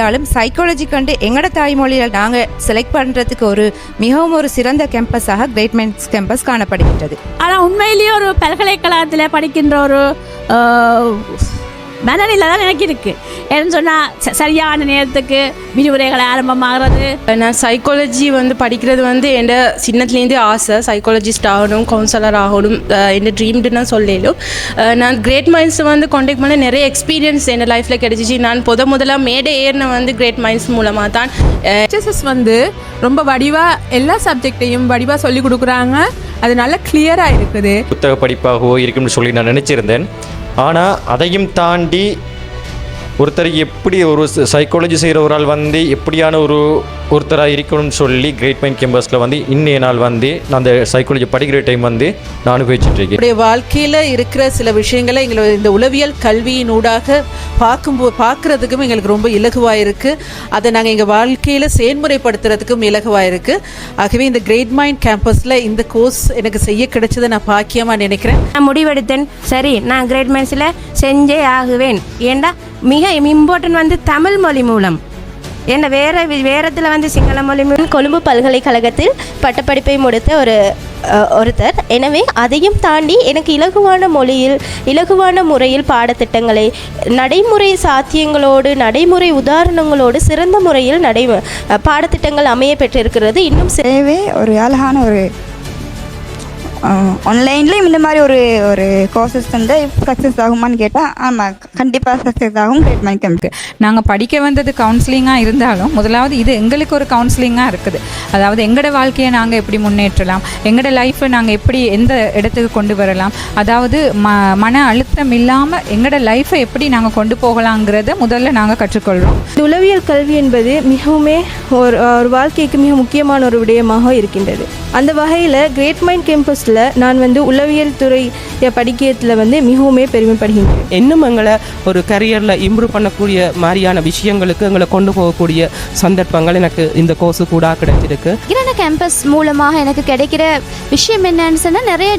இருந்தாலும் சைக்காலஜி கண்டு எங்களோட தாய்மொழியில் நாங்கள் செலக்ட் பண்ணுறதுக்கு ஒரு மிகவும் ஒரு சிறந்த கேம்பஸாக கிரேட் மென்ஸ் கேம்பஸ் காணப்படுகின்றது. ஆனால் உண்மையிலேயே ஒரு பல்கலைக்கழகத்தில் படிக்கின்ற ஒரு ஆஹ், மனநிலை தான் எனக்கு இருக்கு ஏன்னு சொன்னால் சரியான நேரத்துக்கு விரிவுரைகள் ஆரம்பமாகிறது. நான் சைக்காலஜி வந்து படிக்கிறது வந்து என் சின்னத்துலேருந்தே ஆசை. சைக்காலஜிஸ்ட் ஆகணும் கவுன்சிலர் ஆகணும் என் ட்ரீம்டுன்னு சொல்லலும். நான் கிரேட் மைண்ட்ஸ் வந்து காண்டாக்ட் பண்ண நிறைய எக்ஸ்பீரியன்ஸ் என் லைஃப்பில் கிடைச்சிச்சு. நான் முத முதல்ல மேடை ஏறின வந்து கிரேட் மைண்ட்ஸ் மூலமாக தான் ஹெச்எஸ்எஸ் வந்து ரொம்ப வடிவாக எல்லா சப்ஜெக்டையும் வடிவாக சொல்லி கொடுக்குறாங்க. அது நல்லா கிளியராக இருக்குது. புத்தக படிப்பாகவோ இருக்கும்னு சொல்லி நான் நினச்சிருந்தேன். ஆனால் அதையும் தாண்டி ஒருத்தர் எப்படி ஒரு சைக்காலஜி செய்கிற ஒரு ஆள் வந்து எப்படியான ஒரு ஒருத்தராக இருக்கணும்னு சொல்லி கிரேட் மைண்ட் கேம்பஸில் வந்து இன்னைய நாள் வந்து நான் அந்த சைக்காலஜி படிக்கிற டைம் வந்து நான் அனுபவிச்சுட்டு இருக்கேன். நம்முடைய வாழ்க்கையில் இருக்கிற சில விஷயங்களை எங்களை இந்த உளவியல் கல்வியின் ஊடாக பார்க்கும்போது பார்க்குறதுக்கும் எங்களுக்கு ரொம்ப இலகுவாக இருக்குது அதை நாங்கள் எங்கள் வாழ்க்கையில் செயல்முறைப்படுத்துறதுக்கும் இலகுவாக இருக்குது ஆகவே இந்த கிரேட் மைண்ட் கேம்பஸில் இந்த கோர்ஸ் எனக்கு செய்ய கிடைச்சதை நான் பாக்கியமாக நினைக்கிறேன். நான் முடிவெடுத்தேன். சரி நான் கிரேட் மென்ஸில் செஞ்சே ஆகுவேன். ஏண்டா? மிக இம்பார்ட்டன்ட் வந்து தமிழ் மொழி மூலம். என்ன வேற வேறத்தில் வந்து சிங்கள மொழி மூலம்? கொழும்பு பல்கலைக்கழகத்தில் பட்டப்படிப்பை முடித்த ஒரு ஒருத்தர். எனவே அதையும் தாண்டி எனக்கு இலகுவான மொழியில் இலகுவான முறையில் பாடத்திட்டங்களை நடைமுறை சாத்தியங்களோடு நடைமுறை உதாரணங்களோடு சிறந்த முறையில் நடை பாடத்திட்டங்கள் அமைய பெற்றிருக்கிறது. இன்னும் சி- தேவை ஒரு அழகான ஒரு ஆன்லைன்லேயும் இந்த மாதிரி ஒரு ஒரு கோர்சஸ் வந்து சக்ஸஸ் ஆகுமான்னு கேட்டால் ஆமாம் கண்டிப்பாக சக்ஸஸ் ஆகும் கிரேட் மைண்ட் கேம்ப் நாங்கள் படிக்க வந்தது கவுன்சிலிங்காக இருந்தாலும் முதலாவது இது எங்களுக்கு ஒரு கவுன்சிலிங்காக இருக்குது. அதாவது எங்களோட வாழ்க்கையை நாங்கள் எப்படி முன்னேற்றலாம்? எங்களோட லைஃப்பை நாங்கள் எப்படி எந்த இடத்துக்கு கொண்டு வரலாம்? அதாவது ம மன அழுத்தம் இல்லாமல் எங்களோட லைஃப்பை எப்படி நாங்கள் கொண்டு போகலாங்கிறத முதல்ல நாங்கள் கற்றுக்கொள்கிறோம் உளவியல் கல்வி என்பது மிகவுமே ஒரு ஒரு வாழ்க்கைக்கு மிக முக்கியமான ஒரு விடயமாக இருக்கின்றது. அந்த வகையில் கிரேட் மைண்ட் கேம்பஸில் நான் வந்து உளவியல் துறை படிக்கிறதுல வந்து மிகவுமே பெருமைப்படுகின்றேன். இன்னும் எங்களை ஒரு கரியரில் இம்ப்ரூவ் பண்ணக்கூடிய மாதிரியான விஷயங்களுக்கு எங்களை கொண்டு போகக்கூடிய சந்தர்ப்பங்கள் எனக்கு இந்த கோர்ஸு கூட கிடைச்சிருக்கு. கிரண கேம்பஸ் மூலமாக எனக்கு கிடைக்கிற விஷயம் என்னன்னு சொன்னால் நிறைய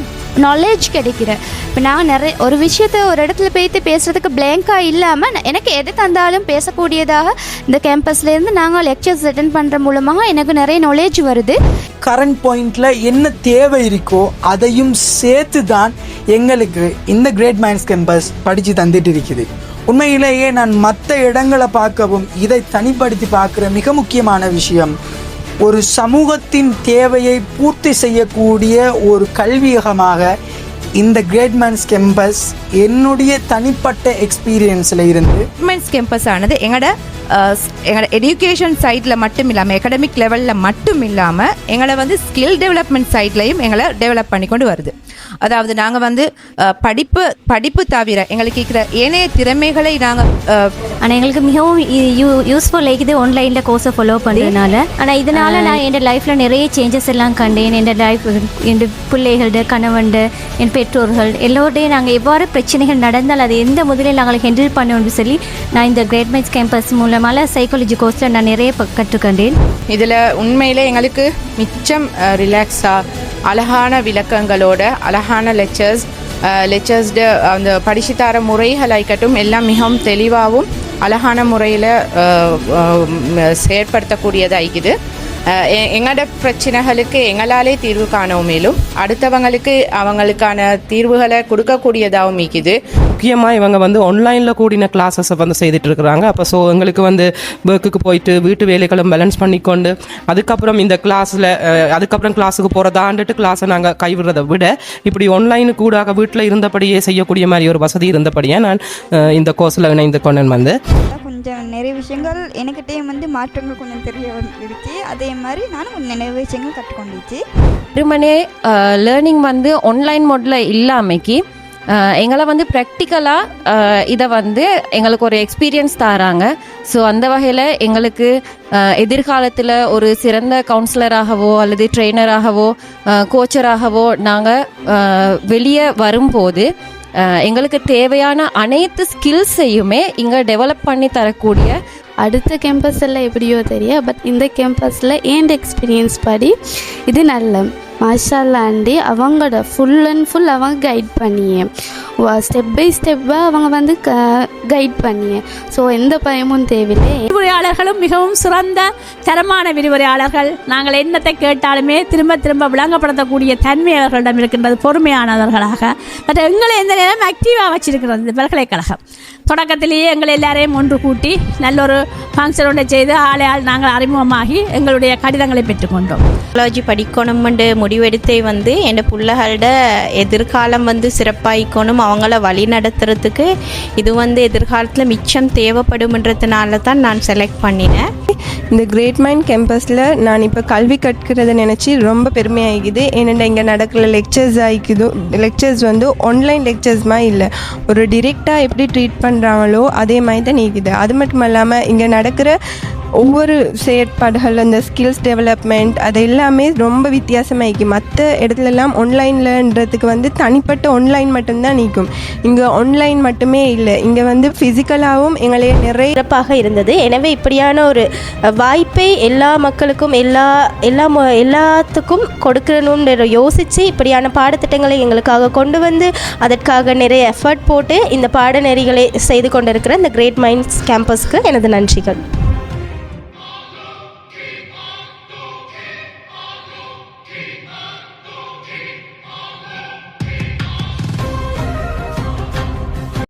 நாலேஜ் கிடைக்கிற. இப்போ நான் நிறைய ஒரு விஷயத்த ஒரு இடத்துல போய்த்து பேசுகிறதுக்கு பிளாங்காக இல்லாமல் எனக்கு எது தந்தாலும் பேசக்கூடியதாக இந்த கேம்பஸ்லேருந்து நாங்கள் லெக்சர்ஸ் அட்டன் பண்ணுற மூலமாக எனக்கு நிறைய நாலேஜ் வருது. கரண்ட் பாயிண்டில் என்ன தேவை இருக்கோ அதையும் சேர்த்து தான் எங்களுக்கு இந்த கிரேட் மைண்ட்ஸ் கேம்பஸ் படித்து தந்துட்டு இருக்குது. உண்மையிலேயே நான் மற்ற இடங்களை பார்க்கவும் இதை தனிப்படுத்தி பார்க்குற மிக முக்கியமான விஷயம் ஒரு சமூகத்தின் தேவையை பூர்த்தி செய்யக்கூடிய ஒரு கல்வியகமாக இந்த கிரேட் மைண்ட்ஸ் கேம்பஸ் என்னுடைய தனிப்பட்ட எக்ஸ்பீரியன்ஸில் இருந்து மென்ஸ் கேம்பஸ் ஆனது எங்களோட எங்களோட எஜுகேஷன் சைடில் மட்டும் இல்லாமல் எக்கடமிக் லெவலில் மட்டும் இல்லாமல் எங்களை வந்து ஸ்கில் டெவலப்மெண்ட் சைட்லையும் எங்களை டெவலப் பண்ணி கொண்டு வருது. அதாவது நாங்கள் வந்து படிப்பு படிப்பு தவிர எங்களுக்கு இருக்கிற ஏனைய திறமைகளை நாங்கள் ஆனால் எங்களுக்கு மிகவும் யூஸ்ஃபுல் ஆகிது ஆன்லைனில் கோர்ஸை ஃபாலோ பண்ணுறதுனால ஆனால் இதனால் நான் என் லைஃப்பில் நிறைய சேஞ்சஸ் எல்லாம் கண்டேன். என் லைஃப் என் பிள்ளைகளோட கணவன்ட என் பெற்றோர்கள் எல்லோருடையும் நாங்கள் எவ்வாறு பிரச்சனைகள் நடந்தால் அது எந்த முதலில் நாங்கள் ஹெண்டில் பண்ணணும்னு சொல்லி நான் இந்த கிரேட் மைட்ஸ் கேம்பஸ் மூலமாக சைக்காலஜி கோர்ஸில் நான் நிறைய கற்றுக்கொண்டேன். இதில் உண்மையிலே எங்களுக்கு மிச்சம் ரிலாக்ஸாக அழகான விளக்கங்களோட அழகான லெக்சர்ஸ் லெக்சர்ஸ்டு அந்த படிச்சு தர முறைகளாய்க்கட்டும் எல்லாம் மிகவும் தெளிவாகவும் அழகான முறையில் செயற்படுத்தக்கூடியதாகிக்குது எங்களோட பிரச்சனைகளுக்கு எங்களாலே தீர்வு காணவும் மேலும். அடுத்தவங்களுக்கு அவங்களுக்கான தீர்வுகளை கொடுக்கக்கூடியதாகவும் இருக்குது. முக்கியமாக இவங்க வந்து ஆன்லைனில் கூடின கிளாஸஸை வந்து செய்துட்டு இருக்கிறாங்க அப்போ ஸோ எங்களுக்கு வந்து ஒர்க்குக்கு போயிட்டு வீட்டு வேலைகளும் பேலன்ஸ் பண்ணிக்கொண்டு அதுக்கப்புறம் இந்த கிளாஸில் அதுக்கப்புறம் கிளாஸுக்கு போகிறதாண்டுட்டு கிளாஸை நாங்கள் கைவிடுறதை விட இப்படி ஆன்லைனு கூடாக வீட்டில் இருந்தபடியே செய்யக்கூடிய மாதிரி ஒரு வசதி இருந்தபடியே நான் இந்த கோர்ஸில் இணைந்து கொண்டேன் வந்து. கொஞ்சம் நிறைய விஷயங்கள் எனக்கிட்டேயும் வந்து மாற்றங்கள் கொஞ்சம் தெரிய வந்துருச்சு. அதே மாதிரி நானும் கொஞ்சம் நிறைய விஷயங்கள் கற்றுக்கொண்டுச்சு. வெறுமனே லேர்னிங் வந்து ஆன்லைன் மோடில் இல்லாமைக்கு எங்களை வந்து ப்ராக்டிக்கலாக இதை வந்து எங்களுக்கு ஒரு எக்ஸ்பீரியன்ஸ் தராங்க. ஸோ அந்த வகையில் எங்களுக்கு எதிர்காலத்தில் ஒரு சிறந்த கவுன்சிலராகவோ அல்லது ட்ரெயினராகவோ கோச்சராகவோ நாங்கள் வெளியே வரும்போது எங்களுக்கு தேவையான அனைத்து ஸ்கில்ஸையுமே இங்கே டெவலப் பண்ணி தரக்கூடிய அடுத்த கேம்பஸில் எல்லாம் எப்படியோ தெரியும் பட் இந்த கேம்பஸில் ஏன் எக்ஸ்பீரியன்ஸ் படி? இது நல்ல. மாஷால்லாண்டி அவங்களோட ஃபுல் அண்ட் ஃபுல் அவங்க கைட் பண்ணியே. ஸ்டெப் பை ஸ்டெப்பாக அவங்க வந்து க கைட் பண்ணியே. ஸோ எந்த பயமும் தேவையில்லை. விரிவுரையாளர்களும் மிகவும் சிறந்த தரமான விரிவுரையாளர்கள். நாங்கள் என்னத்தை கேட்டாலுமே திரும்ப திரும்ப விளங்கப்படுத்தக்கூடிய தன்மை அவர்களிடம் இருக்கின்றது பொறுமையானவர்களாக. பட் எங்களை எந்த நேரம் ஆக்டிவாக வச்சிருக்கிறது. இந்த பல்கலைக்கழகம் தொடக்கத்திலேயே எங்களை எல்லாரையும் ஒன்று கூட்டி நல்ல ஒரு ஃபங்க்ஷன் ஒன்றை செய்து ஆளை ஆள் நாங்கள் அறிமுகமாகி எங்களுடைய கடிதங்களை பெற்றுக்கொண்டோம். சைக்காலஜி படிக்கணும்னு முடிவெடுத்தே வந்து என் பிள்ளைகளோட எதிர்காலம் வந்து சிறப்பாகிக்கணும் அவங்கள வழி நடத்துறதுக்கு இது வந்து எதிர்காலத்தில் மிச்சம் தேவைப்படும்ன்றதுனால தான் நான் செலக்ட் பண்ணினேன். இந்த கிரேட் மைண்ட் கேம்பஸில் நான் இப்போ கல்வி கற்கிறத நினச்சி ரொம்ப பெருமையாகிக்குது. ஏன்னா இங்கே நடக்கிற லெக்சர்ஸ் ஆகிக்குது. லெக்சர்ஸ் வந்து ஆன்லைன் லெக்சர்ஸ் மாதிரி இல்லை. ஒரு டிரெக்டாக எப்படி ட்ரீட் பண்ணுறாங்களோ அதே மாதிரி தான் நீக்குது. அது மட்டும் இல்லாமல் இங்கே நடக்கிற ஒவ்வொரு செயற்பாடுகள் அந்த ஸ்கில்ஸ் டெவலப்மெண்ட் அது எல்லாமே ரொம்ப வித்தியாசமாயிக்கு மற்ற இடத்துலலாம் ஆன்லைன்லன்றதுக்கு வந்து தனிப்பட்ட ஆன்லைன் மட்டும்தான் நீக்கும் இங்கே ஆன்லைன் மட்டுமே இல்லை. இங்கே வந்து ஃபிசிக்கலாகவும் எங்களை நிறைய சிறப்பாக இருந்தது. எனவே இப்படியான ஒரு வாய்ப்பை எல்லா மக்களுக்கும் எல்லா எல்லா மொ- எல்லாத்துக்கும் கொடுக்கணும்னு யோசித்து இப்படியான பாடத்திட்டங்களை எங்களுக்காக கொண்டு வந்து அதற்காக நிறைய எஃபர்ட் போட்டு இந்த பாடநெறிகளை செய்து கொண்டிருக்கிற இந்த கிரேட் மைண்ட்ஸ் கேம்பஸ்க்கு எனது நன்றிகள்.